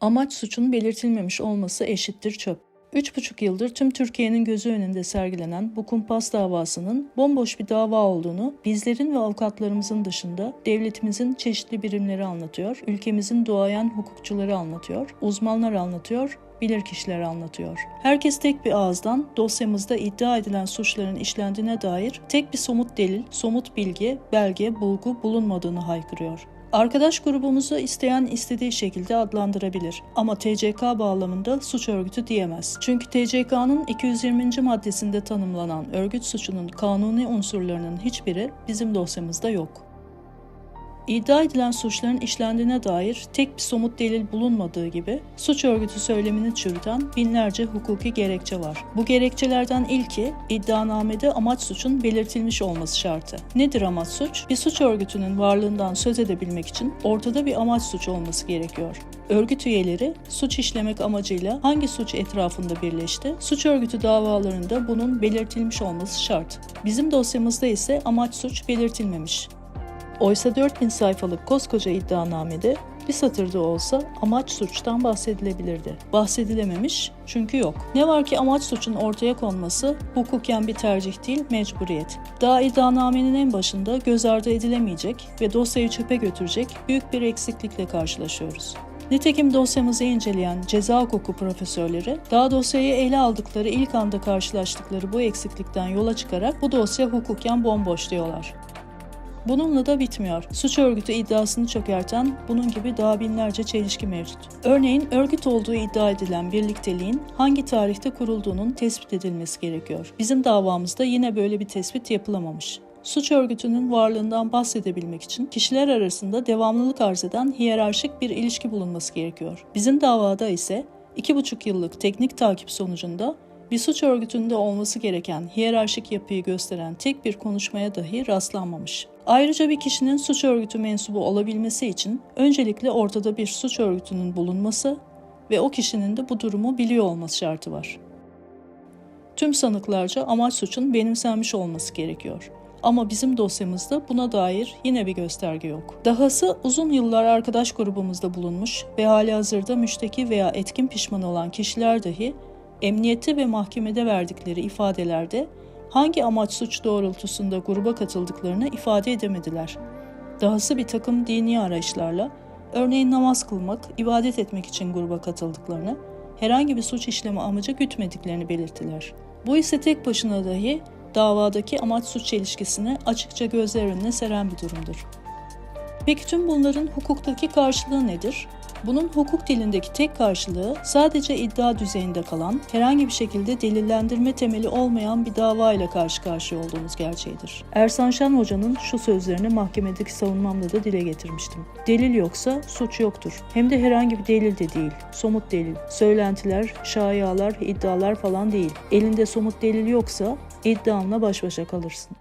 Amaç suçun belirtilmemiş olması eşittir çöp. Üç buçuk yıldır tüm Türkiye'nin gözü önünde sergilenen bu kumpas davasının bomboş bir dava olduğunu bizlerin ve avukatlarımızın dışında devletimizin çeşitli birimleri anlatıyor, ülkemizin duayen hukukçuları anlatıyor, uzmanlar anlatıyor, bilirkişiler anlatıyor. Herkes tek bir ağızdan dosyamızda iddia edilen suçların işlendiğine dair tek bir somut delil, somut bilgi, belge, bulgu bulunmadığını haykırıyor. Arkadaş grubumuzu isteyen istediği şekilde adlandırabilir ama TCK bağlamında suç örgütü diyemez. Çünkü TCK'nın 220. maddesinde tanımlanan örgüt suçunun kanuni unsurlarının hiçbiri bizim dosyamızda yok. İddia edilen suçların işlendiğine dair tek bir somut delil bulunmadığı gibi suç örgütü söylemini çürüten binlerce hukuki gerekçe var. Bu gerekçelerden ilki iddianamede amaç suçun belirtilmiş olması şartı. Nedir amaç suç? Bir suç örgütünün varlığından söz edebilmek için ortada bir amaç suç olması gerekiyor. Örgüt üyeleri suç işlemek amacıyla hangi suç etrafında birleşti? Suç örgütü davalarında bunun belirtilmiş olması şart. Bizim dosyamızda ise amaç suç belirtilmemiş. Oysa 4000 sayfalık koskoca iddianamede bir satırda olsa amaç suçtan bahsedilebilirdi. Bahsedilememiş çünkü yok. Ne var ki amaç suçun ortaya konması hukuken bir tercih değil mecburiyet. Daha iddianamenin en başında göz ardı edilemeyecek ve dosyayı çöpe götürecek büyük bir eksiklikle karşılaşıyoruz. Nitekim dosyamızı inceleyen ceza hukuku profesörleri, daha dosyayı ele aldıkları ilk anda karşılaştıkları bu eksiklikten yola çıkarak bu dosya hukuken bomboş diyorlar. Bununla da bitmiyor. Suç örgütü iddiasını çökerten bunun gibi daha binlerce çelişki mevcut. Örneğin örgüt olduğu iddia edilen birlikteliğin hangi tarihte kurulduğunun tespit edilmesi gerekiyor. Bizim davamızda yine böyle bir tespit yapılamamış. Suç örgütünün varlığından bahsedebilmek için kişiler arasında devamlılık arz eden hiyerarşik bir ilişki bulunması gerekiyor. Bizim davada ise iki buçuk yıllık teknik takip sonucunda bir suç örgütünde olması gereken hiyerarşik yapıyı gösteren tek bir konuşmaya dahi rastlanmamış. Ayrıca bir kişinin suç örgütü mensubu olabilmesi için öncelikle ortada bir suç örgütünün bulunması ve o kişinin de bu durumu biliyor olması şartı var. Tüm sanıklarca amaç suçun benimsenmiş olması gerekiyor. Ama bizim dosyamızda buna dair yine bir gösterge yok. Dahası uzun yıllar arkadaş grubumuzda bulunmuş ve hali hazırda müşteki veya etkin pişman olan kişiler dahi emniyette ve mahkemede verdikleri ifadelerde hangi amaç suç doğrultusunda gruba katıldıklarını ifade edemediler. Dahası bir takım dini arayışlarla, örneğin namaz kılmak, ibadet etmek için gruba katıldıklarını, herhangi bir suç işlemi amacı gütmediklerini belirttiler. Bu ise tek başına dahi davadaki amaç suç çelişkisini açıkça gözler önüne seren bir durumdur. Peki tüm bunların hukuktaki karşılığı nedir? Bunun hukuk dilindeki tek karşılığı sadece iddia düzeyinde kalan, herhangi bir şekilde delillendirme temeli olmayan bir dava ile karşı karşıya olduğumuz gerçeğidir. Ersan Şen Hoca'nın şu sözlerini mahkemedeki savunmamda da dile getirmiştim. Delil yoksa suç yoktur. Hem de herhangi bir delil de değil. Somut delil. Söylentiler, şayialar, iddialar falan değil. Elinde somut delil yoksa iddianla baş başa kalırsın.